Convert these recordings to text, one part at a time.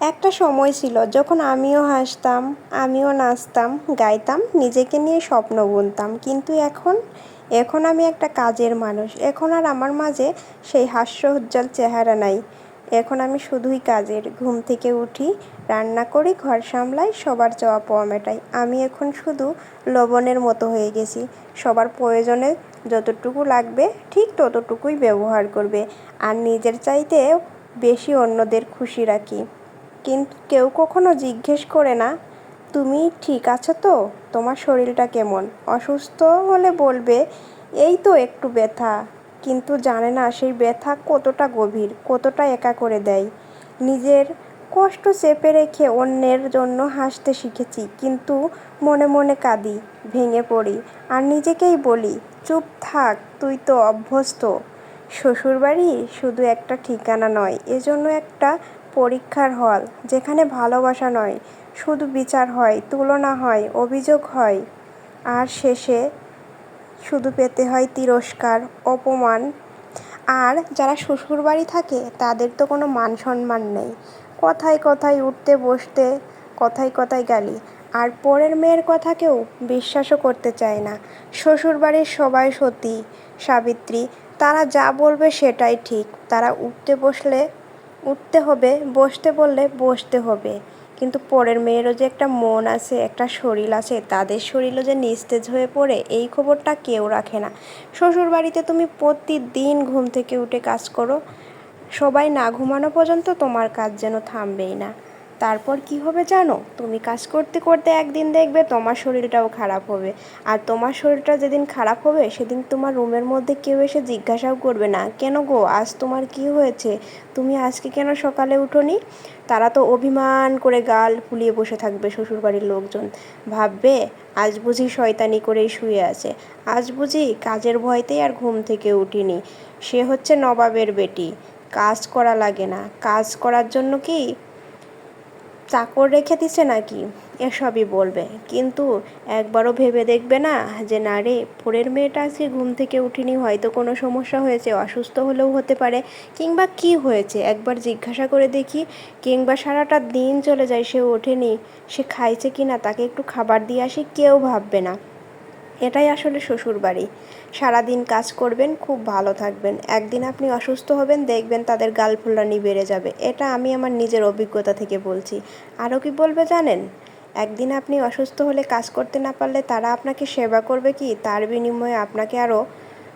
একটা সময় ছিল যখন আমিও হাসতাম, আমিও নাচতাম, গাইতাম, নিজেকে নিয়ে স্বপ্ন বুনতাম। কিন্তু এখন এখন আমি একটা কাজের মানুষ। এখন আর আমার মাঝে সেই হাস্য উজ্জ্বল চেহারা নাই। এখন আমি শুধুই কাজের। ঘুম থেকে উঠি, রান্না করি, ঘর সামলাই, সবার চাওয়া পাওয়া মেটাই। আমি এখন শুধু লবণের মতো হয়ে গেছি। সবার প্রয়োজনে যতটুকু লাগবে, ঠিক ততটুকুই ব্যবহার করবে। আর নিজের চাইতে বেশি অন্যদের খুশি রাখি। কিন্তু কেউ কখনো জিজ্ঞেস করে না, তুমি ঠিক আছো তো? তোমার শরীরটা কেমন? অসুস্থ হলে বলবে, এই তো একটু ব্যথা। কিন্তু জানে না সেই ব্যথা কতটা গভীর, কতটা একা করে দেয়। নিজের কষ্ট চেপে রেখে অন্যের জন্য হাসতে শিখেছি, কিন্তু মনে মনে কাঁদি, ভেঙে পড়ি। আর নিজেকেই বলি, চুপ থাক, তুই তো অভ্যস্ত। শ্বশুরবাড়ি শুধু একটা ঠিকানা নয়, এজন্য একটা পরীক্ষার হল, যেখানে ভালোবাসা নয়, শুধু বিচার হয়, তুলনা হয়, অভিযোগ হয়। আর শেষে শুধু পেতে হয় তিরস্কার, অপমান। আর যারা শ্বশুরবাড়ি থাকে, তাদের তো কোনো মান সম্মান নেই। কথায় কথায় উঠতে বসতে, কথায় কথায় গালি। আর পরের মেয়ের কথা কেউ বিশ্বাসও করতে চায় না। শ্বশুরবাড়ির সবাই সতী, সাবিত্রী, তারা যা বলবে সেটাই ঠিক। তারা উঠতে বসলে উঠতে হবে, বসতে বললে বসতে হবে। কিন্তু পরের মেয়েরও যে একটা মন আছে, একটা শরীর আছে, তাদের শরীরও যে নিস্তেজ হয়ে পড়ে, এই খবরটা কেউ রাখে না। শ্বশুর বাড়িতে তুমি প্রতিদিন ঘুম থেকে উঠে কাজ করো। সবাই না ঘুমানো পর্যন্ত তোমার কাজ যেন থামবেই না। তারপর কি হবে জানো? তুমি কাজ করতে করতে একদিন দেখবে তোমার শরীরটাও খারাপ হবে। আর তোমার শরীরটা যেদিন খারাপ হবে, সেদিন তোমার রুমের মধ্যে কেউ এসে জিজ্ঞাসাও করবে না। কেন গো? আজ তোমার কি হয়েছে? তুমি আজকে কেন সকালে উঠোনি? তারা তো অভিমান করে গাল ফুলিয়ে বসে থাকবে শ্বশুরবাড়ির লোকজন। ভাববে, আজ বুঝি শয়তানি করেই শুয়ে আছে। আজ বুঝি কাজের ভয়তেই আর ঘুম থেকে উঠিনি। সে হচ্ছে নবাবের বেটি। কাজ করা লাগে না। কাজ করার জন্য কি চাকর রেখে দিছে নাকি? এসবই বলবে। কিন্তু একবারও ভেবে দেখবে না যে, না রে পরের মেয়েটা আজকে ঘুম থেকে উঠিনি, হয়তো কোনো সমস্যা হয়েছে, অসুস্থ হলেও হতে পারে। কিংবা কি হয়েছে? একবার জিজ্ঞাসা করে দেখি, কিংবা সারাটা দিন চলে যায়, সে ওঠেনি, সে খাইছে কি না তাকে একটু খাবার দিয়ে আসি, কেউ ভাববে না। এটাই আসলে শ্বশুর বাড়ি সারাদিন কাজ করবেন, খুব ভালো থাকবেন। একদিন আপনি অসুস্থ হবেন, দেখবেন তাদের গাল বেড়ে যাবে। এটা আমি আমার নিজের অভিজ্ঞতা থেকে বলছি। আরও কি বলবে জানেন? একদিন আপনি অসুস্থ হলে কাজ করতে না পারলে তারা আপনাকে সেবা করবে কি? তার বিনিময়ে আপনাকে আরও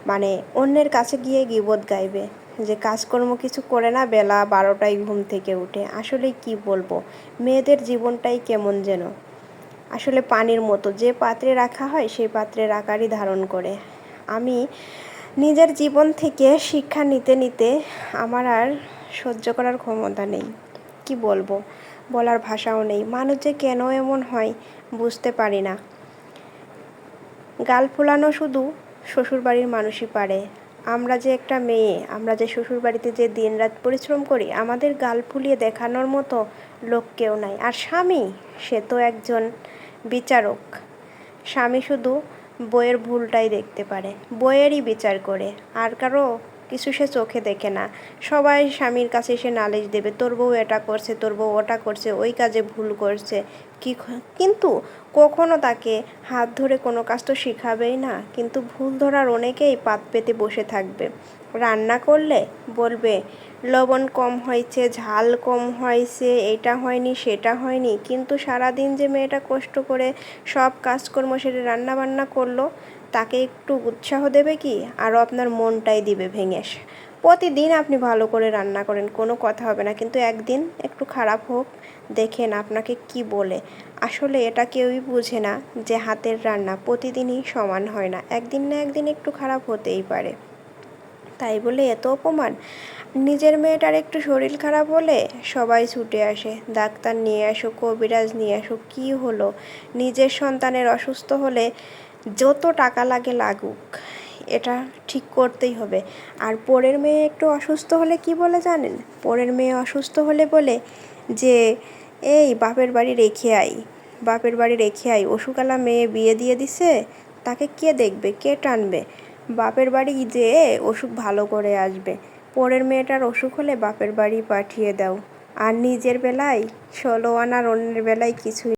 মানে অন্যের কাছে গিয়ে গিবোধ গাইবে। যে কাজকর্ম কিছু করে না, বেলা বারোটায় ঘুম থেকে উঠে। আসলে কি বলব? মেয়েদের জীবনটাই কেমন যেন। আসলে পানির মতো। যে পাত্রে রাখা হয়, সেই পাত্রের আকারই ধারণ করে। আমি নিজের জীবন থেকে শিক্ষা নিতে নিতে আমার আর সহ্য করার ক্ষমতা নেই। কি বলব? বলার ভাষাও নেই। মানুষ যে কেন এমন হয়, বুঝতে পারি না। গাল ফোলানো শুধু শ্বশুরবাড়ির মানুষই পারে। আমরা যে একটা মেয়ে, আমরা যে শ্বশুরবাড়িতে যে দিন রাত পরিশ্রম করি, আমাদের গাল ফুলিয়ে দেখানোর মতো লোক কেউ নাই। আর স্বামী, সে তো একজন বিচারক। স্বামী শুধু বইয়ের ভুলটাই দেখতে পারে, বইয়েরই বিচার করে। আর কারও কিছু সে চোখে দেখে না। সবাই স্বামীর কাছে এসে নালিশ দেবে, তোর বউ এটা করছে, তোর বউ ওটা করছে, ওই কাজে ভুল করছে। কি কিন্তু কখনো তাকে হাত ধরে কোনো কাজ তো শিখাবেই না। কিন্তু ভুল ধরার অনেকেই পাত পেতে বসে থাকবে। রান্না করলে? বলবে, লবণ কম হয়েছে, ঝাল কম হয়েছে, এটা হয়নি, সেটা হয়নি। কিন্তু সারাদিন যে মেয়েটা কষ্ট করে সব কাজকর্ম সেরে রান্না বান্না করল, তাকে একটু উৎসাহ দেবে কি? আরও আপনার মনটাই দিবে ভেঙে। প্রতিদিন আপনি ভালো করে রান্না করেন, কোনো কথা হবে না। কিন্তু একদিন একটু খারাপ হোক, দেখেন আপনাকে কি বলে। আসলে এটা কেউই বুঝে না যে হাতের রান্না প্রতিদিনই সমান হয় না। একদিন না একদিন একটু খারাপ হতেই পারে। তাই বলে এত অপমান? নিজের মেয়েটার একটু শরীর খারাপ হলে সবাই ছুটে আসে। ডাক্তার নিয়ে আসো, কবিরাজ নিয়ে আসো, কী হলো? নিজের সন্তানের অসুস্থ হলে যত টাকা লাগে লাগুক, এটা ঠিক করতেই হবে। আর পরের মেয়ে একটু অসুস্থ হলে কি বলে জানেন? পরের মেয়ে অসুস্থ হলে বলে যে, এই, বাপের বাড়ি রেখে আই বাপের বাড়ি রেখে আই অসুকালা মেয়ে বিয়ে দিয়ে দিছে, তাকে কে দেখবে? কে টানবে? বাপের বাড়ি যেয়ে অসুখ ভালো করে আসবে। পরের মেয়েটার অসুখ হলে বাপের বাড়ি পাঠিয়ে দাও। আর নিজের বেলায়, ষোলো আনার অন্যের বেলায় কিছুই